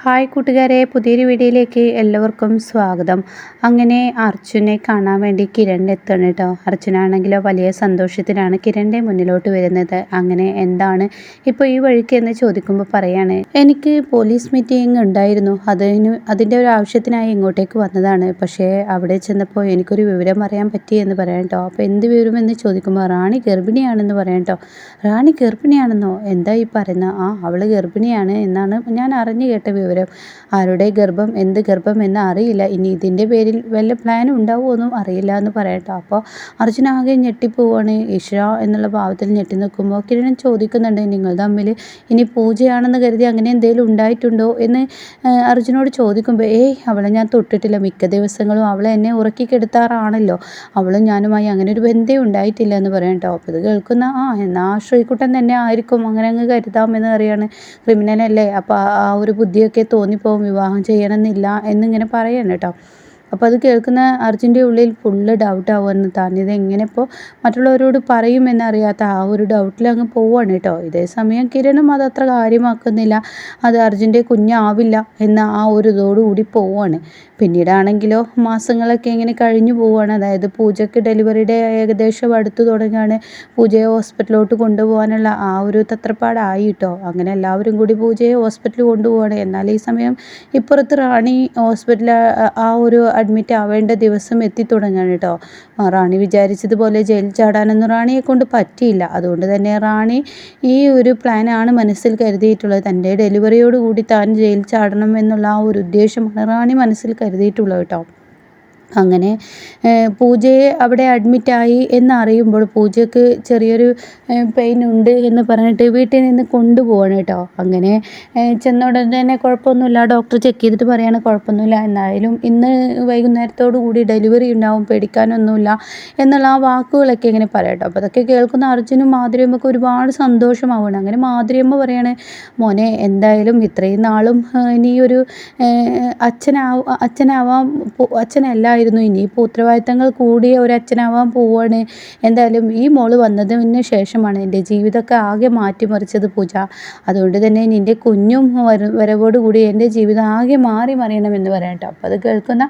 Hi കൂട്ടുകാരെ പുതിയൊരു വീഡിയോയിലേക്ക് എല്ലാവർക്കും സ്വാഗതം. അങ്ങനെ അർജുനെ കാണാൻ വേണ്ടി കിരൺ എത്തണം കേട്ടോ അർജുനാണെങ്കിലോ വലിയ സന്തോഷത്തിലാണ് കിരണിന്റെ മുന്നിലോട്ട് വരുന്നത്. അങ്ങനെ എന്താണ് ഇപ്പോൾ ഈ വഴിക്ക് എന്ന് ചോദിക്കുമ്പോൾ പറയാണ് എനിക്ക് പോലീസ് മീറ്റിംഗ് ഉണ്ടായിരുന്നു. അതിന് അതിന്റെ ഒരു ആവശ്യത്തിനായി ഇങ്ങോട്ടേക്ക് വന്നതാണ്. പക്ഷേ അവിടെ ചെന്നപ്പോൾ എനിക്കൊരു വിവരം അറിയാൻ പറ്റി എന്ന് പറയാം കേട്ടോ അപ്പോൾ എന്ത് വിവരം എന്ന് ചോദിക്കുമ്പോൾ റാണി ഗർഭിണിയാണെന്ന് പറയാം കേട്ടോ റാണി ഗർഭിണിയാണെന്നോ? എന്താ ഈ പറയുന്നത്? ആ അവൾ ഗർഭിണിയാണ് എന്നാണ് ഞാൻ അറിഞ്ഞു കേട്ട വിവരം. ആരുടെ ഗർഭം എന്ത് ഗർഭം എന്ന് അറിയില്ല. ഇനി ഇതിന്റെ പേരിൽ വല്ല പ്ലാനും ഉണ്ടാവുമോ എന്നും അറിയില്ല എന്ന് പറയട്ടോ. അപ്പോൾ അർജുന ആകെ ഞെട്ടിപ്പോവാണ്. ഈശ്വര എന്നുള്ള ഭാവത്തിൽ ഞെട്ടി നിൽക്കുമ്പോൾ കിരൺ ചോദിക്കുന്നുണ്ട് നിങ്ങൾ തമ്മിൽ ഇനി പൂജയാണെന്ന് കരുതി അങ്ങനെ എന്തെങ്കിലും ഉണ്ടായിട്ടുണ്ടോ? എന്ന് അർജുനോട് ചോദിക്കുമ്പോൾ ഏയ് അവളെ ഞാൻ തൊട്ടിട്ടില്ല. മിക്ക ദിവസങ്ങളും അവളെ എന്നെ ഉറക്കി കെടുത്താറാണല്ലോ. അവളും ഞാനുമായി അങ്ങനെ ഒരു ബന്ധേ ഉണ്ടായിട്ടില്ല എന്ന് പറയാം. കേട്ടോ അപ്പോൾ ഇത് കേൾക്കുന്ന ആ എന്നാ ശ്രീകുട്ടൻ തന്നെ ആയിരിക്കും. അങ്ങനെ അങ്ങ് കരുതാമെന്ന് അറിയാണ് ക്രിമിനലല്ലേ? അപ്പോൾ ആ ആ ഒരു ബുദ്ധിയൊക്കെ തോന്നിപ്പോവും വിവാഹം ചെയ്യണമെന്നില്ല എന്നിങ്ങനെ പറയാണ് കേട്ടോ. അപ്പോൾ അത് കേൾക്കുന്ന അർജുന്റെ ഉള്ളിൽ ഫുള്ള് ഡൗട്ട് ആവുമെന്ന് താൻ ഇത് എങ്ങനെ ഇപ്പോൾ മറ്റുള്ളവരോട് പറയുമെന്നറിയാത്ത ആ ഒരു ഡൗട്ടിൽ അങ്ങ് പോവാണ് കേട്ടോ. ഇതേ സമയം കിരണും അത് അത്ര കാര്യമാക്കുന്നില്ല. അത് അർജുന്റെ കുഞ്ഞാവില്ല എന്ന ആ ഒരു ഇതോടുകൂടി പോവാണ് പിന്നീടാണെങ്കിലോ മാസങ്ങളൊക്കെ ഇങ്ങനെ കഴിഞ്ഞു പോവുകയാണ്. അതായത് പൂജയ്ക്ക് ഡെലിവറിയുടെ ഏകദേശം അടുത്ത് തുടങ്ങുകയാണ്. പൂജയെ ഹോസ്പിറ്റലിലോട്ട് കൊണ്ടുപോകാനുള്ള ആ ഒരു തത്രപ്പാടായി കേട്ടോ. അങ്ങനെ എല്ലാവരും കൂടി പൂജയെ ഹോസ്പിറ്റലിൽ കൊണ്ടുപോവാണ് എന്നാൽ ഈ സമയം ഇപ്പുറത്ത് റാണി ഹോസ്പിറ്റൽ ആ ഒരു അഡ്മിറ്റ് ആവേണ്ട ദിവസം എത്തിത്തുടങ്ങാണ് കേട്ടോ റാണി വിചാരിച്ചതുപോലെ ജയിൽ ചാടാനൊന്നും റാണിയെ കൊണ്ട് പറ്റിയില്ല. അതുകൊണ്ട് തന്നെ റാണി ഈ ഒരു പ്ലാനാണ് മനസ്സിൽ കരുതിയിട്ടുള്ളത്. തന്റെ ഡെലിവറിയോട് കൂടി താൻ ജയിൽ ചാടണം എന്നുള്ള ആ ഒരു ഉദ്ദേശമാണ് റാണി മനസ്സിൽ കരുതിയിട്ടുള്ളത് കേട്ടോ അങ്ങനെ പൂജയെ അവിടെ അഡ്മിറ്റായി എന്നറിയുമ്പോൾ പൂജയ്ക്ക് ചെറിയൊരു പെയിൻ ഉണ്ട് എന്ന് പറഞ്ഞിട്ട് വീട്ടിൽ നിന്ന് കൊണ്ടുപോവാണ് കേട്ടോ. അങ്ങനെ ചെന്ന ഉടനെ തന്നെ കുഴപ്പമൊന്നുമില്ല. ഡോക്ടർ ചെക്ക് ചെയ്തിട്ട് പറയാണ് കുഴപ്പമൊന്നുമില്ല. എന്നായാലും ഇന്ന് വൈകുന്നേരത്തോടു കൂടി ഡെലിവറി ഉണ്ടാവും പേടിക്കാനൊന്നുമില്ല എന്നുള്ള ആ വാക്കുകളൊക്കെ ഇങ്ങനെ പറയാം കേട്ടോ. അപ്പോൾ അതൊക്കെ കേൾക്കുന്ന അർജുനും മാധുര്യമ്മക്ക് ഒരുപാട് സന്തോഷമാവുകയാണ്. അങ്ങനെ മാധുര്യമ്മ പറയാണ് മോനെ എന്തായാലും ഇത്രയും നാളും ഇനിയൊരു ഒരു അച്ഛനാവ അച്ഛനാവാൻ പോ- അച്ഛനല്ലായിരുന്നു ഇനിയിപ്പോൾ ഉത്തരവാദിത്തങ്ങൾ കൂടിയ ഒരു അച്ഛനാവാൻ പോവാണ്. എന്തായാലും ഈ മോൾ വന്നതിന് ശേഷമാണ് എന്റെ ജീവിതമൊക്കെ ആകെ മാറ്റിമറിച്ചത് പൂജ. അതുകൊണ്ട് തന്നെ നിന്റെ കുഞ്ഞും വരവോടുകൂടി വരവോട് കൂടി എന്റെ ജീവിതം ആകെ മാറി മറിയണമെന്ന് പറയാം കേട്ടോ അപ്പോൾ അത് കേൾക്കുന്ന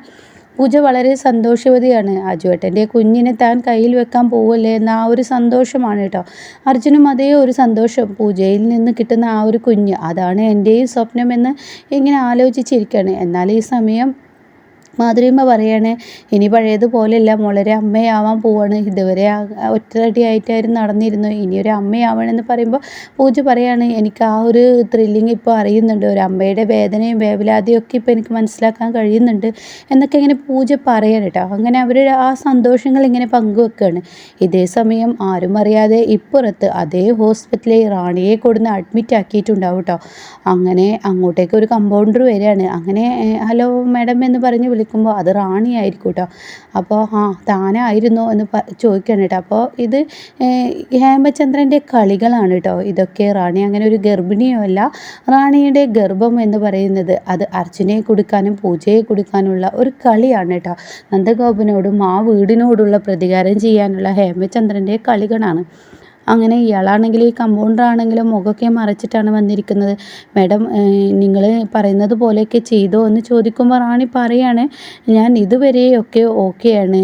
പൂജ വളരെ സന്തോഷവതിയാണ്. അജുവേട്ടന്റെ കുഞ്ഞിനെ താൻ കയ്യിൽ വെക്കാൻ പോവല്ലേ എന്ന ആ ഒരു സന്തോഷമാണ് കേട്ടോ അർജുനും അതേ ഒരു സന്തോഷം. പൂജയിൽ നിന്ന് കിട്ടുന്ന ആ ഒരു കുഞ്ഞ് അതാണ് എന്റെയും സ്വപ്നമെന്ന് ഇങ്ങനെ ആലോചിച്ചിരിക്കുകയാണ് എന്നാൽ ഈ സമയം മാധുര്യമ്മ പറയാണ്. ഇനി പഴയതുപോലെയല്ല മോളൊരു അമ്മയാവാൻ പോവാണ്. ഇതുവരെ ഒറ്റയടിയായിട്ടായിരുന്നു നടന്നിരുന്നു ഇനി ഒരു അമ്മയാവണമെന്ന് പറയുമ്പോൾ പൂജ പറയാണ്. എനിക്ക് ആ ഒരു ത്രില്ലിങ് ഇപ്പോൾ അറിയുന്നുണ്ട്. ഒരു അമ്മയുടെ വേദനയും വേവലാതിയും ഒക്കെ ഇപ്പോൾ എനിക്ക് മനസ്സിലാക്കാൻ കഴിയുന്നുണ്ട് എന്നൊക്കെ ഇങ്ങനെ പൂജ പറയാണ് കേട്ടോ. അങ്ങനെ അവർ ആ സന്തോഷങ്ങൾ ഇങ്ങനെ പങ്കുവെക്കുകയാണ് ഇതേ സമയം ആരും അറിയാതെ ഇപ്പുറത്ത് അതേ ഹോസ്പിറ്റലിൽ റാണിയെ കൊടുന്ന് അഡ്മിറ്റ് ആക്കിയിട്ടുണ്ടാവും കേട്ടോ. അങ്ങനെ അങ്ങോട്ടേക്ക് ഒരു കമ്പൗണ്ടർ വരികയാണ്. അങ്ങനെ ഹലോ മാഡം എന്ന് പറഞ്ഞ് വിളിക്കുമ്പോൾ അത് റാണിയായിരിക്കും കേട്ടോ അപ്പോൾ ആ താനായിരുന്നു എന്ന് ചോദിക്കുകയാണ് കേട്ടോ അപ്പോൾ ഇത് ഹേമചന്ദ്രന്റെ കളികളാണ് കേട്ടോ ഇതൊക്കെ റാണി അങ്ങനെ ഒരു ഗർഭിണിയുമല്ല. റാണിയുടെ ഗർഭം എന്ന് പറയുന്നത് അത് അർജുനെ കൊടുക്കാനും പൂജയെ കൊടുക്കാനുള്ള ഒരു കളിയാണ് കേട്ടോ നന്ദഗോപനോടും ആ വീടിനോടുള്ള പ്രതികാരം ചെയ്യാനുള്ള ഹേമചന്ദ്രന്റെ കളികളാണ്. അങ്ങനെ ഇയാളാണെങ്കിൽ ഈ കമ്പൗണ്ടർ ആണെങ്കിലും മുഖമൊക്കെ മറച്ചിട്ടാണ് വന്നിരിക്കുന്നത്. മാഡം നിങ്ങൾ പറയുന്നത് പോലെയൊക്കെ ചെയ്തോ എന്ന് ചോദിക്കുമ്പോൾ റാണി പറയാണ് ഞാൻ ഇതുവരെയൊക്കെ ഓക്കെയാണ്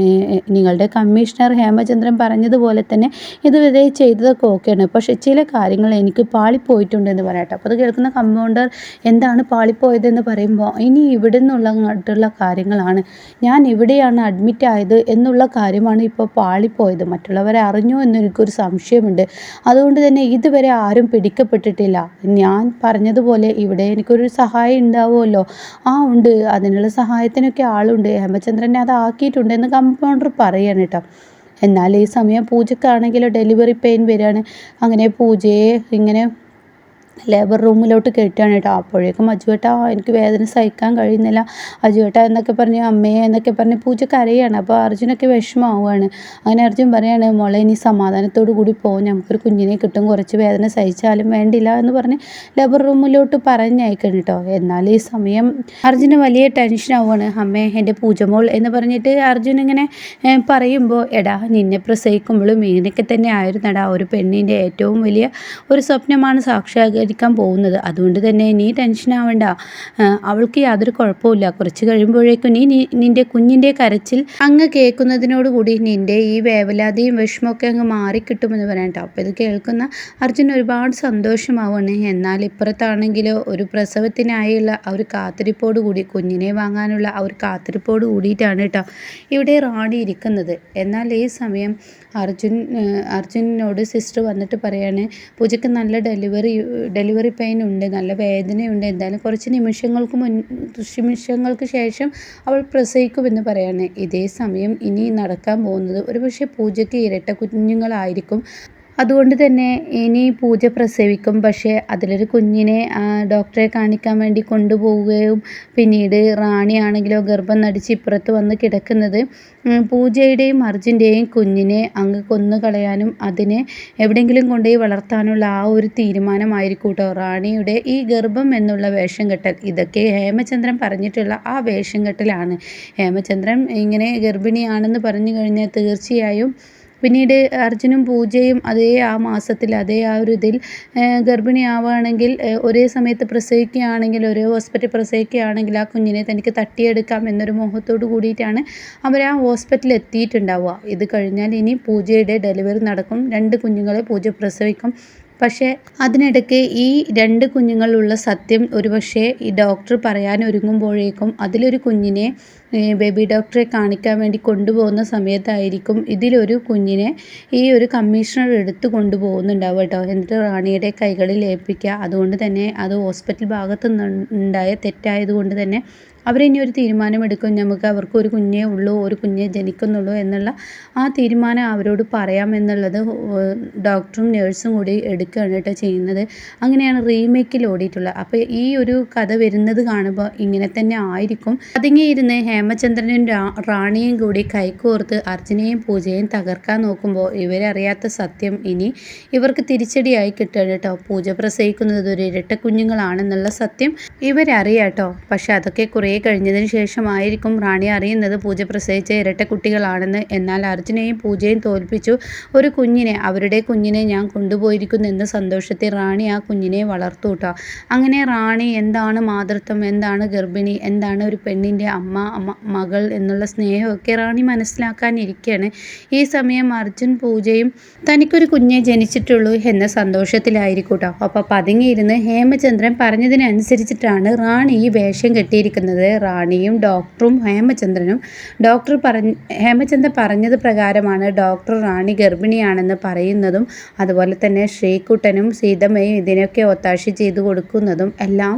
നിങ്ങളുടെ കമ്മീഷണർ ഹേമചന്ദ്രൻ പറഞ്ഞതുപോലെ തന്നെ ഇതുവരെ ചെയ്തതൊക്കെ ഓക്കെയാണ് പക്ഷേ ചില കാര്യങ്ങൾ എനിക്ക് പാളിപ്പോയിട്ടുണ്ടെന്ന് പറയട്ടെ. അപ്പോൾ അത് കേൾക്കുന്ന കമ്പൗണ്ടർ എന്താണ് പാളിപ്പോയതെന്ന് പറയുമ്പോൾ ഇനി ഇവിടെ നിന്നുള്ള കാര്യങ്ങളാണ്. ഞാൻ ഇവിടെയാണ് അഡ്മിറ്റ് ആയത് എന്നുള്ള കാര്യമാണ് ഇപ്പോൾ പാളിപ്പോയത്. മറ്റുള്ളവരെ അറിഞ്ഞു എന്നെനിക്കൊരു സംശയമുണ്ട്. അതുകൊണ്ട് തന്നെ ഇതുവരെ ആരും പിടിക്കപ്പെട്ടിട്ടില്ല. ഞാൻ പറഞ്ഞതുപോലെ ഇവിടെ എനിക്കൊരു സഹായം ഉണ്ടാവുമല്ലോ. ആ ഉണ്ട്. അതിനുള്ള സഹായത്തിനൊക്കെ ആളുണ്ട്. ഹേമചന്ദ്രനെ അത് ആക്കിയിട്ടുണ്ട് എന്ന് കമ്പൗണ്ടർ പറയാണ് കേട്ടോ. എന്നാൽ ഈ സമയം പൂജക്കാണെങ്കിൽ ഡെലിവറി പെയിൻ വരികയാണ്. അങ്ങനെ പൂജയെ ഇങ്ങനെ ലേബർ റൂമിലോട്ട് കയറ്റുകയാണ് കേട്ടോ. അപ്പോഴേക്കും അജുവേട്ട എനിക്ക് വേദന സഹിക്കാൻ കഴിയുന്നില്ല. അജുവേട്ട എന്നൊക്കെ പറഞ്ഞ് അമ്മയെ എന്നൊക്കെ പറഞ്ഞ് പൂജ കരയാണ്. അപ്പോൾ അർജുനൊക്കെ വിഷമമാവുകയാണ്. അങ്ങനെ അർജുൻ പറയാണ് മോളെ ഇനി സമാധാനത്തോടു കൂടി പോകും നമുക്കൊരു കുഞ്ഞിനെ കിട്ടും. കുറച്ച് വേദന സഹിച്ചാലും വേണ്ടില്ല എന്ന് പറഞ്ഞ് ലേബർ റൂമിലോട്ട് പറഞ്ഞയക്കണം കേട്ടോ. എന്നാൽ ഈ സമയം അർജുന് വലിയ ടെൻഷൻ ആവുകയാണ്. അമ്മേ എന്റെ പൂജമോൾ എന്ന് പറഞ്ഞിട്ട് അർജുൻ ഇങ്ങനെ പറയുമ്പോൾ എടാ നിന്നെ പ്രസവിക്കുമ്പോഴും ഇങ്ങനെയൊക്കെ തന്നെ ആയിരുന്നടാ. ഒരു പെണ്ണിന്റെ ഏറ്റവും വലിയ ഒരു സ്വപ്നമാണ് സാക്ഷാത്കരിക്കുക സംസാരിക്കാൻ പോകുന്നത്. അതുകൊണ്ട് തന്നെ നീ ടെൻഷൻ ആവണ്ട. അവൾക്ക് യാതൊരു കുഴപ്പമില്ല കുറച്ച് കഴിയുമ്പോഴേക്കും നീ നിന്റെ കുഞ്ഞിന്റെ കരച്ചിൽ അങ്ങ് കേൾക്കുന്നതിനോടുകൂടി നിന്റെ ഈ വേവലാതിയും വിഷമമൊക്കെ അങ്ങ് മാറിക്കിട്ടുമെന്ന് പറയാം അപ്പോൾ ഇത് കേൾക്കുന്ന അർജുൻ ഒരുപാട് സന്തോഷമാവാണ് എന്നാൽ ഇപ്പുറത്താണെങ്കിലോ ഒരു പ്രസവത്തിനായുള്ള ആ ഒരു കാത്തിരിപ്പോടുകൂടി കുഞ്ഞിനെ വാങ്ങാനുള്ള ആ ഒരു കാത്തിരിപ്പോട് കൂടിയിട്ടാണ് കേട്ടോ ഇവിടെ റാണി ഇരിക്കുന്നത്. എന്നാൽ ഈ സമയം അർജുൻ അർജുനോട് സിസ്റ്റർ വന്നിട്ട് പറയാണ് പൂജയ്ക്ക് നല്ല ഡെലിവറി ഡെലിവറി പെയിൻ ഉണ്ട് നല്ല വേദനയുണ്ട്. എന്തായാലും കുറച്ച് നിമിഷങ്ങൾക്ക് മുൻ നിമിഷങ്ങൾക്ക് ശേഷം അവൾ പ്രസവിക്കുമെന്ന് പറയാണ്. ഇതേ സമയം ഇനി നടക്കാൻ പോകുന്നത് ഒരുപക്ഷെ പൂജയ്ക്ക് ഇരട്ട കുഞ്ഞുങ്ങളായിരിക്കും. അതുകൊണ്ട് തന്നെ ഇനി പൂജ പ്രസവിക്കും. പക്ഷേ അതിലൊരു കുഞ്ഞിനെ ഡോക്ടറെ കാണിക്കാൻ വേണ്ടി കൊണ്ടുപോവുകയും പിന്നീട് റാണിയാണെങ്കിലോ ഗർഭം നടിച്ച് ഇപ്പുറത്ത് വന്ന് കിടക്കുന്നത് പൂജയുടെയും അർജുന്റെയും കുഞ്ഞിനെ അങ്ങ് കൊന്നു കളയാനും അതിനെ എവിടെയെങ്കിലും കൊണ്ടുപോയി വളർത്താനുള്ള ആ ഒരു തീരുമാനമായിരിക്കും കേട്ടോ. റാണിയുടെ ഈ ഗർഭം എന്നുള്ള വേഷം കെട്ടൽ ഇതൊക്കെ ഹേമചന്ദ്രൻ പറഞ്ഞിട്ടുള്ള ആ വേഷം കെട്ടലാണ് ഹേമചന്ദ്രൻ ഇങ്ങനെ ഗർഭിണിയാണെന്ന് പറഞ്ഞു കഴിഞ്ഞാൽ തീർച്ചയായും പിന്നീട് അർജുനും പൂജയും അതേ ആ മാസത്തിൽ അതേ ആ ഒരു ഇതിൽ ഗർഭിണിയാവുകയാണെങ്കിൽ ഒരേ സമയത്ത് പ്രസവിക്കുകയാണെങ്കിൽ ഒരേ ഹോസ്പിറ്റലിൽ പ്രസവിക്കുകയാണെങ്കിൽ ആ കുഞ്ഞിനെ തനിക്ക് തട്ടിയെടുക്കാം എന്നൊരു മോഹത്തോട് കൂടിയിട്ടാണ് അവർ ആ ഹോസ്പിറ്റലിൽ എത്തിയിട്ടുണ്ടാവുക. ഇത് കഴിഞ്ഞാൽ ഇനി പൂജയുടെ ഡെലിവറി നടക്കും. രണ്ട് കുഞ്ഞുങ്ങളെ പൂജ പ്രസവിക്കും. പക്ഷേ അതിനിടയ്ക്ക് ഈ രണ്ട് കുഞ്ഞുങ്ങളുള്ള സത്യം ഒരുപക്ഷേ ഈ ഡോക്ടർ പറയാൻ ഒരുങ്ങുമ്പോഴേക്കും അതിലൊരു കുഞ്ഞിനെ ബേബി ഡോക്ടറെ കാണിക്കാൻ വേണ്ടി കൊണ്ടുപോകുന്ന സമയത്തായിരിക്കും ഇതിലൊരു കുഞ്ഞിനെ ഈ ഒരു കമ്മീഷണർ എടുത്തു കൊണ്ടുപോകുന്നുണ്ടാവും കേട്ടോ. എന്നിട്ട് റാണിയുടെ കൈകളിൽ ഏൽപ്പിക്കുക. അതുകൊണ്ട് തന്നെ അത് ഹോസ്പിറ്റൽ ഭാഗത്തു നിന്നുണ്ടായ തെറ്റായതുകൊണ്ട് തന്നെ അവരിനി ഒരു തീരുമാനമെടുക്കും. നമുക്ക് അവർക്ക് ഒരു കുഞ്ഞേ ഉള്ളൂ ഒരു കുഞ്ഞേ ജനിക്കുന്നുള്ളൂ എന്നുള്ള ആ തീരുമാനം അവരോട് പറയാമെന്നുള്ളത് ഡോക്ടറും നേഴ്സും കൂടി എടുക്കുകയാണ് കേട്ടോ ചെയ്യുന്നത്. അങ്ങനെയാണ് റീമേക്കിൽ ഓടിയിട്ടുള്ളത്. അപ്പോൾ ഈ ഒരു കഥ വരുന്നത് കാണുമ്പോൾ ഇങ്ങനെ തന്നെ ആയിരിക്കും. അതിങ്ങിയിരുന്ന് ഹേമചന്ദ്രനും റാണിയും കൂടി കൈകോർത്ത് അർജുനയും പൂജയും തകർക്കാൻ നോക്കുമ്പോൾ ഇവരറിയാത്ത സത്യം ഇനി ഇവർക്ക് തിരിച്ചടിയായി കിട്ടുകയാണ് കേട്ടോ. പൂജ പ്രസവിക്കുന്നത് ഒരു ഇരട്ട കുഞ്ഞുങ്ങളാണെന്നുള്ള സത്യം ഇവരറിയാട്ടോ പക്ഷെ അതൊക്കെ കുറേ കഴിഞ്ഞതിന് ശേഷമായിരിക്കും റാണി അറിയുന്നത് പൂജ പ്രസവിച്ച ഇരട്ട കുട്ടികളാണെന്ന്. എന്നാൽ അർജുനെയും പൂജയും തോൽപ്പിച്ചു. ഒരു കുഞ്ഞിനെ അവരുടെ കുഞ്ഞിനെ ഞാൻ കൊണ്ടുപോയിരിക്കുന്നു എന്ന സന്തോഷത്തിൽ റാണി ആ കുഞ്ഞിനെ വളർത്തു അങ്ങനെ റാണി എന്താണ് മാതൃത്വം? എന്താണ് ഗർഭിണി? എന്താണ് ഒരു പെണ്ണിന്റെ അമ്മ മകൾ എന്നുള്ള സ്നേഹമൊക്കെ റാണി മനസ്സിലാക്കാനിരിക്കുകയാണ് ഈ സമയം അർജുൻ പൂജയും തനിക്കൊരു കുഞ്ഞെ ജനിച്ചിട്ടുള്ളൂ എന്ന സന്തോഷത്തിലായിരിക്കും കേട്ടോ അപ്പോൾ പതുങ്ങിയിരുന്ന് ഹേമചന്ദ്രൻ പറഞ്ഞതിനനുസരിച്ചിട്ടാണ് റാണി ഈ വേഷം കെട്ടിയിരിക്കുന്നത്. റാണിയും ഡോക്ടറും ഹേമചന്ദ്രനും. ഡോക്ടർ പറഞ്ഞ ഹേമചന്ദ്രൻ പറഞ്ഞത് പ്രകാരമാണ്. ഡോക്ടർ റാണി ഗർഭിണിയാണെന്ന് പറയുന്നതും അതുപോലെ തന്നെ ശ്രീകുട്ടനും സീതമ്മയും ഇതിനൊക്കെ ഒത്താശ ചെയ്തു കൊടുക്കുന്നതും എല്ലാം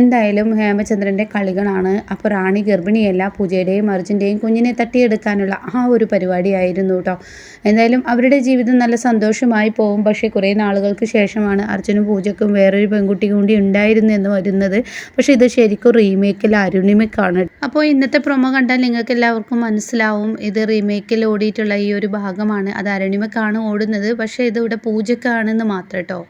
എന്തായാലും ഹേമചന്ദ്രന്റെ കളികളാണ്. അപ്പോൾ റാണി ഗർഭിണിയല്ല പൂജയുടെയും അർജുന്റെയും കുഞ്ഞിനെ തട്ടിയെടുക്കാനുള്ള ആ ഒരു പരിപാടിയായിരുന്നു കേട്ടോ എന്തായാലും അവരുടെ ജീവിതം നല്ല സന്തോഷമായി പോകും. പക്ഷേ കുറേ നാളുകൾക്ക് ശേഷമാണ് അർജുനും പൂജക്കും വേറൊരു പെൺകുട്ടി കൂടി ഉണ്ടായിരുന്നു എന്ന് വരുന്നത്. പക്ഷേ ഇത് ശരിക്കും റീമേക്കിൽ അരുണിമയ്ക്കാണ്. അപ്പോൾ ഇന്നത്തെ പ്രൊമോ കണ്ടാൽ നിങ്ങൾക്ക് എല്ലാവർക്കും മനസ്സിലാവും. ഇത് റീമേക്കിൽ ഓടിയിട്ടുള്ള ഈ ഒരു ഭാഗമാണ്. അത് അരുണിമയ്ക്കാണ് ഓടുന്നത്. പക്ഷേ ഇതിവിടെ പൂജക്കാണെന്ന് മാത്രം കേട്ടോ.